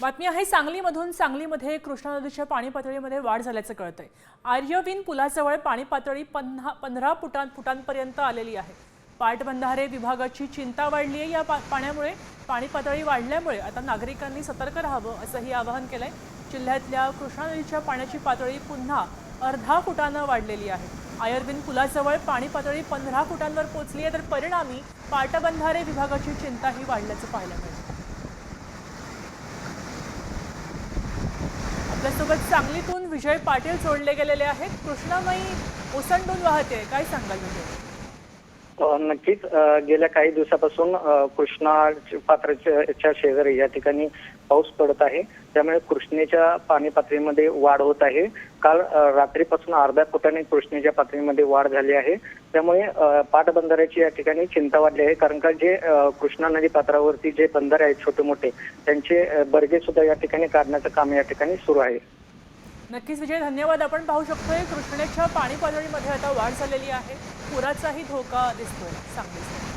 बातमी आहे सांगलीमधून सांगलीमध्ये कृष्णा नदीच्या पाणी पातळीमध्ये वाढ झाल्याचं कळतंय. आर्यविन पुलाजवळ पाणी पातळी पंधरा पंधरा फुटां फुटांपर्यंत आलेली आहे. पाटबंधारे विभागाची चिंता वाढली आहे या पा पाण्यामुळे. पाणी पातळी वाढल्यामुळे आता नागरिकांनी सतर्क राहावं असंही आवाहन केलंय. जिल्ह्यातल्या कृष्णा नदीच्या पाण्याची पातळी पुन्हा अर्धा फुटानं वाढलेली आहे. आयर्विन पुलाजवळ पाणी पातळी पंधरा फुटांवर पोचली आहे तर परिणामी पाटबंधारे विभागाची चिंताही वाढल्याचं पाहायला मिळतं आपल्यासोबत सांगलीतून विजय पाटील जोडले गेलेले आहेत. कृष्णामाई ओसंडून वाहते. काय सांगाल विजय नक्कीच गेल्या काही दिवसापासून कृष्णा पात्राच्या शेजारी या ठिकाणी पाऊस पडत आहे. त्यामुळे कृष्णेच्या पाणी पातळीमध्ये वाढ होत आहे. काल रात्रीपासून अर्ध्या फुटाने कृष्णेच्या पातळीमध्ये वाढ झाली आहे. त्यामुळे पाटबंधाऱ्याची या ठिकाणी चिंता वाढली आहे. कारण का जे कृष्णा नदी पात्रावरती जे बंधारे आहेत छोटे मोठे त्यांचे बर्गे सुद्धा या ठिकाणी काढण्याचं काम या ठिकाणी सुरू आहे. नक्कीच विजय धन्यवाद. आपण पाहू शकतोय कृष्णेच्या पाणी पातळीमध्ये आता वाढ झालेली आहे. पुराचाही धोका दिसतोय सांगलीचा